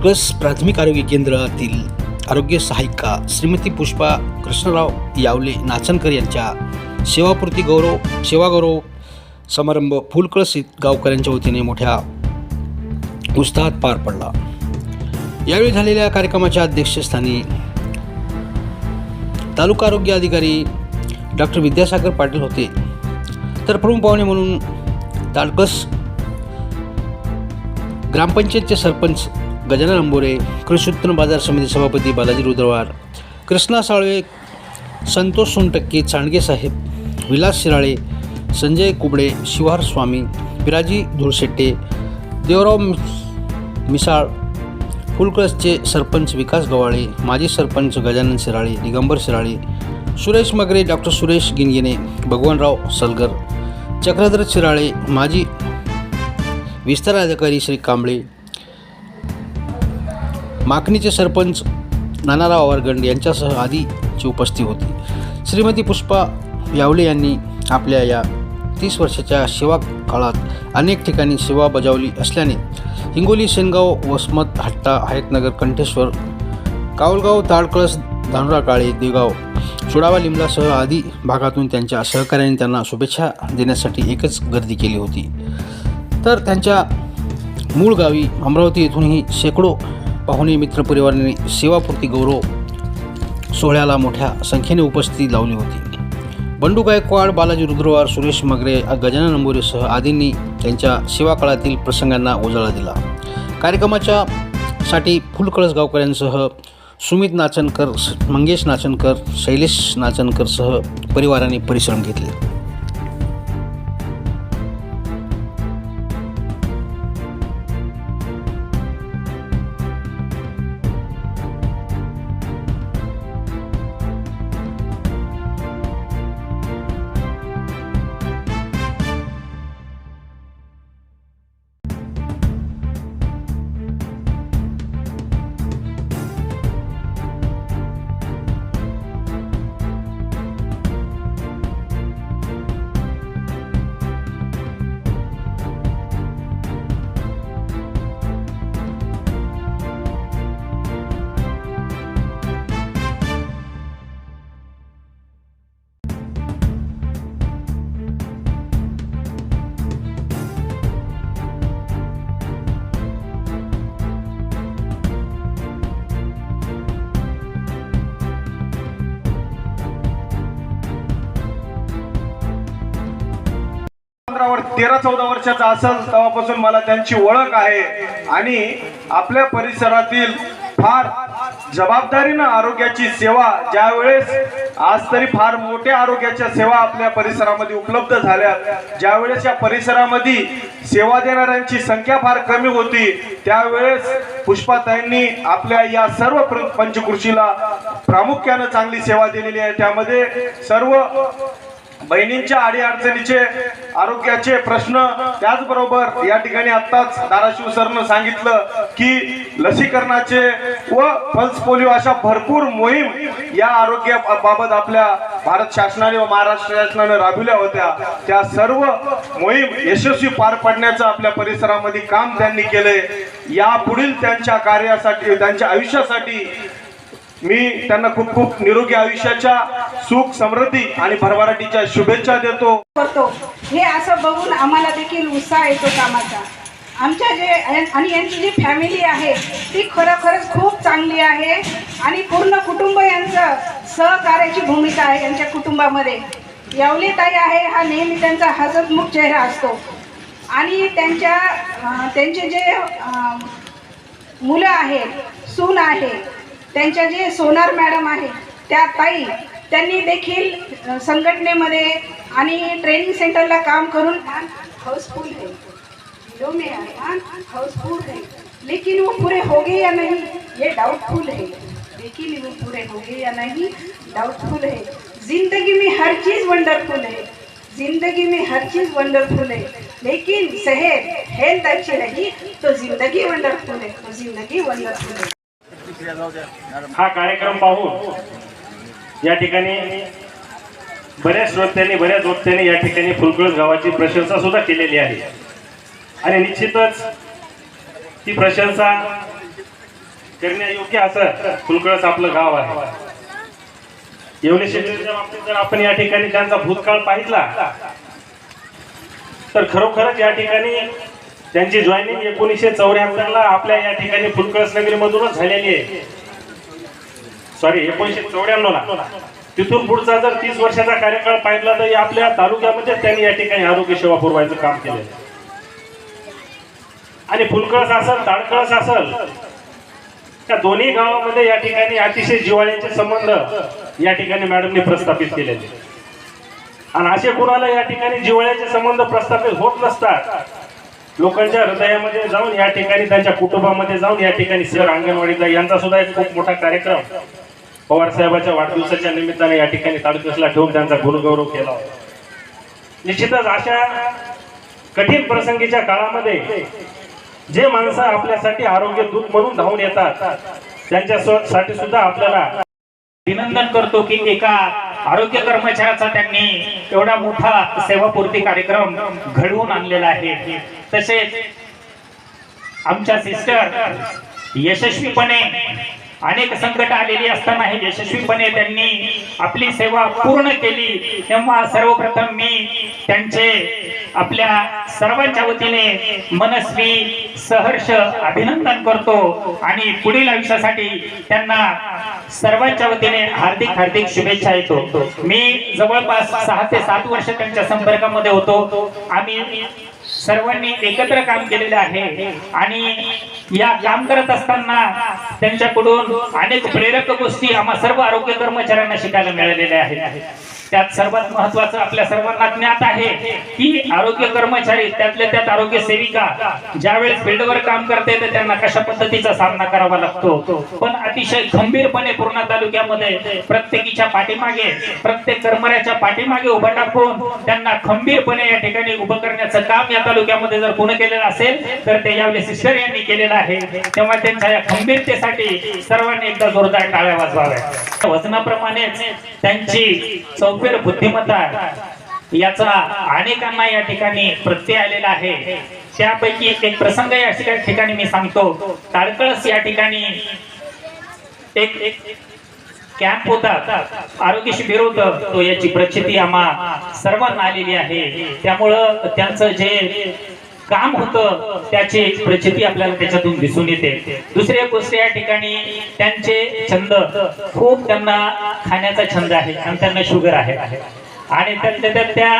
फुलकस प्राथमिक आरोग्य केंद्रातील आरोग्य सहायिका श्रीमती पुष्पा कृष्णराव यावले नाचनकर यांच्या सेवापूर्ती गौरव सेवागौरव समारंभ फुलकळस गावकऱ्यांच्या वतीने मोठ्या उत्साहात पार पडला. यावेळी झालेल्या कार्यक्रमाच्या अध्यक्षस्थानी तालुका आरोग्य अधिकारी डॉक्टर विद्यासागर पाटील होते. तर प्रमुख पाहुणे म्हणून ताडकस ग्रामपंचायतचे सरपंच गजानन अंबोरे कृषी उत्पन्न बाजार समिती सभापती बालाजी रुद्रवार कृष्णा साळवे संतोष सोनटक्के चांडगे साहेब विलास शिराळे संजय कुबडे शिवार स्वामी पिराजी धुळशेट्टे देवराव मिसाळ फुलकळसचे सरपंच विकास गवाळे माजी सरपंच गजानन शिराळे दिगंबर शिराळे सुरेश मगरे डॉक्टर सुरेश गिनगिने भगवानराव सलगर चक्रधर शिराळे माजी विस्तार अधिकारी श्री कांबळे माकणीचे सरपंच नानाराव आवारगंड यांच्यासह आदीची उपस्थिती होती. श्रीमती पुष्पा यावले यांनी आपल्या या तीस वर्षाच्या सेवा काळात अनेक ठिकाणी सेवा बजावली असल्याने हिंगोली शेनगाव वसमत हट्टा हयतनगर कंठेश्वर कावलगाव ताडकळस धानुरा काळे देगाव चुडावा लिमलासह आदी भागातून त्यांच्या सहकार्याने त्यांना शुभेच्छा देण्यासाठी एकच गर्दी केली होती. तर त्यांच्या मूळ गावी अमरावती येथूनही शेकडो पाहुणे मित्रपरिवारांनी सेवापूर्ती गौरव सोहळ्याला मोठ्या संख्येने उपस्थिती लावली होती. बंडू गायकवाड बालाजी रुद्रवार सुरेश मगरे गजानन अंबोरेसह आदींनी त्यांच्या सेवाकाळातील प्रसंगांना उजाळा दिला. कार्यक्रमाच्या साठी फुलकळस गावकऱ्यांसह सुमित नाचनकर मंगेश नाचनकर शैलेश नाचनकरसह परिवाराने परिश्रम घेतले. पंधरा तेरा चौदा वर्षाचा असेल तेव्हापासून मला त्यांची ओळख आहे. आणि आपल्या परिसरातील फार जबाबदारीनं आरोग्याची सेवा ज्यावेळेस आज तरी फार मोठ्या आरोग्याच्या सेवा आपल्या परिसरामध्ये उपलब्ध झाल्या ज्यावेळेस या परिसरामध्ये सेवा देणाऱ्यांची संख्या फार कमी होती त्यावेळेस पुष्पाताईंनी आपल्या या सर्व प्र- पंचकृषीला प्रामुख्यानं चांगली सेवा दिलेली आहे. त्यामध्ये सर्व बहिणींच्या आडी अडचणीचे आरोग्याचे प्रश्न त्याचबरोबर या ठिकाणी आत्ताच धाराशिव सरनं सांगितलं की लसीकरणाचे व पल्स पोलिओ अशा भरपूर मोहीम या आरोग्याबाबत आपल्या भारत शासनाने व महाराष्ट्र शासनाने राबविल्या होत्या. त्या सर्व मोहीम यशस्वी पार पाडण्याचं आपल्या परिसरामध्ये काम त्यांनी केलंय. या पुढील त्यांच्या कार्यासाठी त्यांच्या आयुष्यासाठी मी त्यांना खूप खूप निरोगी आयुष्याच्या सुख समृद्धी आणि भरभराटीच्या शुभेच्छा देतो. करतो. हे असं बघून आम्हाला देखील उत्साह येतो कामाचा. आमच्या जे आणि यांची जी फॅमिली आहे ती खरोखरच खूप चांगली आहे आणि पूर्ण कुटुंब यांचं सहकार्याची भूमिका आहे यांच्या कुटुंबामध्ये. यावली ताई आहे हा नेहमी त्यांचा हसतमुख चेहरा असतो. आणि त्यांच्या त्यांचे जे मुलं आहेत सून आहे त्यांच्या जे सोनार मॅडम आहे त्या ताई त्यांनी देखील संघटनेमध्ये आणि ट्रेनिंग सेंटरला काम करून हाउसफुल है जो में आया हाउसफुल है लेकिन वो पूरे हो गए या नहीं ये डाउटफुल है लेकिन वो पूरे हो गए या नहीं डाउटफुल है जिंदगी में हर चीज़ वंडरफुल है जिंदगी में हर चीज़ वंडरफुल है लेकिन सेहत हेल्थ अच्छी रही तो जिंदगी वंडरफुल है तो जिंदगी वंडरफुल है हा कार्यक्रम पाहून या ठिकाणी बऱ्याच श्रोत्यांनी बऱ्याच वक्त्यांनी या ठिकाणी फुलकळस गावाची प्रशंसा सुद्धा केलेली आहे. आणि निश्चितच ती प्रशंसा करण्यायोग्य असं फुलकळस आपलं गाव आहे. येवले शेतकऱ्याच्या बाबतीत जर आपण या ठिकाणी त्यांचा भूतकाळ पाहिला तर खरोखरच या ठिकाणी त्यांची जॉईनिंग एकोणीसशे चौऱ्याहत्तरला आपल्या या ठिकाणी फुलकळस नगरीमधूनच झालेली आहे. सॉरी एकोणीसशे चौऱ्याण्णवला तिथून पुढचा जर तीस वर्षाचा कार्यकाळ पाहिला तर आपल्या तालुक्यामध्ये त्यांनी या ठिकाणी आरोग्य सेवा पुरवायचं काम केलं आणि फुलकळस असल ताडकळस असल त्या दोन्ही गावामध्ये या ठिकाणी अतिशय जिवाळ्याचे संबंध या ठिकाणी मॅडमने प्रस्थापित केलेले आणि असे कुणाला या ठिकाणी जिव्हाळ्याचे संबंध प्रस्थापित होत नसतात लोकांच्या हृदयामध्ये जाऊन या ठिकाणी त्यांच्या कुटुंबामध्ये जाऊन या ठिकाणी सर अंगणवाडीचा यांचा सुद्धा एक खूप मोठा कार्यक्रम पवार साहेबाच्या वाढदिवसाच्या निमित्ताने या ठिकाणी तालुक्यासला ठेवून त्यांचा गुणगौरव केला निश्चितच अशा कठीण प्रसंगीच्या काळामध्ये जे माणसं आपल्यासाठी आरोग्य दूत म्हणून धावून येतात त्यांच्यासाठी सुद्धा आपल्याला अभिनंदन करतो की एका आरोग्य कर्मचाऱ्याचा त्यांनी एवढा मोठा सेवापूर्ती कार्यक्रम घडवून आणलेला आहे. तसेच आमच्या सिस्टर यशस्वीपणे अनेक संकट आलेली असतानाही यशस्वीपणे त्यांनी आपली सेवा पूर्ण केली. तेव्हा सर्वप्रथम मी त्यांचे आपल्या सर्वांच्या वतीने मनस्वी सहर्ष अभिनंदन करतो आणि पुढील आयुष्यासाठी त्यांना सर्वांच्या वतीने हार्दिक हार्दिक शुभेच्छा येतो. मी जवळपास सहा ते सात वर्ष त्यांच्या संपर्कामध्ये होतो. आम्ही सर्वांनी एकत्र काम केलेले आहे. आणि या काम करत असताना त्यांच्याकडून अनेक प्रेरक गोष्टी आम्हा सर्व आरोग्य कर्मचाऱ्यांना शिकायला मिळालेल्या आहेत. त्यात सर्वात महत्वाचं आपल्या सर्वांना ज्ञात आहे की आरोग्य कर्मचारी त्यातल्या त्यात आरोग्य सेविका ज्यावेळेस फील्डवर काम करते तर त्यांना कशा पद्धतीचा सामना करावा लागतो? पण अतिशय गंभीरपणे पूर्ण तालुक्यामध्ये प्रत्येकीच्या पाठीमागे प्रत्येक कर्मऱ्याच्या पाठीमागे उभं टाकून त्यांना खंबीरपणे या ठिकाणी उभं करण्याचं काम या तालुक्यामध्ये जर कोणी केलेलं असेल तर ते यावेळी सिस्टर यांनी केलेलं आहे. तेव्हा त्यांच्या या खंबीरतेसाठी सर्वांनी एकदा जोरदार टाळ्या वाजवाव्या वजनाप्रमाणेच त्यांची सुपेर बुद्धिमत्ता याचा अनेकांना या ठिकाणी प्रत्यय आलेला आहे. त्यापैकी एक प्रसंग या ठिकाणी मी सांगतो. ताडकळस या ठिकाणी एक एक कॅम्प होता. आरोग्य शिबिर होतं. तो याची प्रचिती आम्हा सर्वांना आलेली आहे. त्यामुळं त्यांचं जे काम होतं त्याची प्रचिती आपल्याला त्याच्यातून दिसून येते. दुसरी एक गोष्ट या ठिकाणी त्यांचे छंद खूप त्यांना खाण्याचा छंद आहे आणि त्यांना शुगर आहे. आणि त्यातल्या त्या